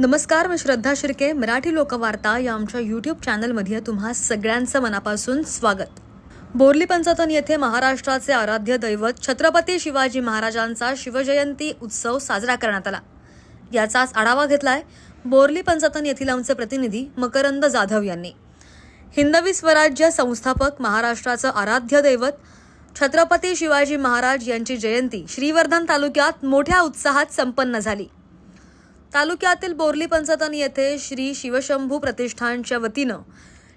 नमस्कार मी श्रद्धा शिर्के मराठी लोकवार्ता या आमच्या यूट्यूब चॅनलमध्ये तुम्हा सगळ्यांचं मनापासून स्वागत. बोरली पंचतन येथे महाराष्ट्राचे आराध्य दैवत छत्रपती शिवाजी महाराजांचा शिवजयंती उत्सव साजरा करण्यात आला. याचाच आढावा घेतलाय बोरली पंचतन येथील आमचे प्रतिनिधी मकरंद जाधव यांनी. हिंदवी स्वराज्य संस्थापक महाराष्ट्राचं आराध्य दैवत छत्रपती शिवाजी महाराज यांची जयंती श्रीवर्धन तालुक्यात मोठ्या उत्साहात संपन्न झाली. तालुक्यातील बोरली पंचतन येथे श्री शिवशंभू प्रतिष्ठानच्या वतीनं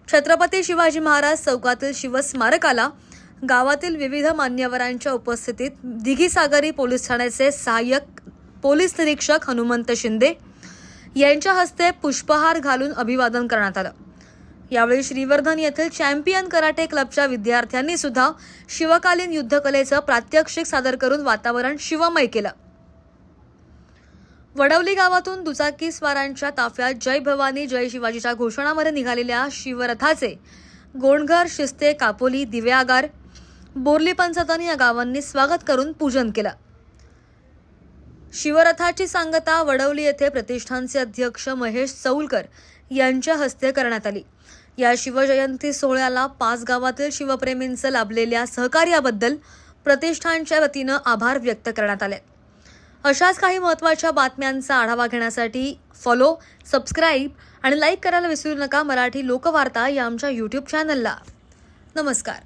छत्रपती शिवाजी महाराज चौकातील शिवस्मारकाला गावातील विविध मान्यवरांच्या उपस्थितीत दिघीसागरी पोलीस ठाण्याचे सहाय्यक पोलीस निरीक्षक हनुमंत शिंदे यांच्या हस्ते पुष्पहार घालून अभिवादन करण्यात आलं. यावेळी श्रीवर्धन येथील चॅम्पियन कराटे क्लबच्या विद्यार्थ्यांनी सुद्धा शिवकालीन युद्धकलेचं प्रात्यक्षिक सादर करून वातावरण शिवमय केलं. वडवली गावातून दुचाकी स्वारांच्या ताफ्यात जय भवानी जय शिवाजीच्या घोषणामध्ये निघालेल्या शिवरथाचे गोंडघर शिस्ते कापोली दिव्यागार बोरली पंचतन या गावांनी स्वागत करून पूजन केलं. शिवरथाची सांगता वडवली येथे प्रतिष्ठानचे अध्यक्ष महेश चौलकर यांच्या हस्ते करण्यात आली. या शिवजयंती सोहळ्याला पाच गावातील शिवप्रेमींचं लाभलेल्या सहकार्याबद्दल प्रतिष्ठानच्या वतीनं आभार व्यक्त करण्यात आले. अशाच काही महत्त्वाच्या बातम्यांचा आढावा घेण्यासाठी फॉलो सबस्क्राईब आणि लाईक करायला विसरू नका मराठी लोकवार्ता या आमच्या यूट्यूब चॅनलला नमस्कार.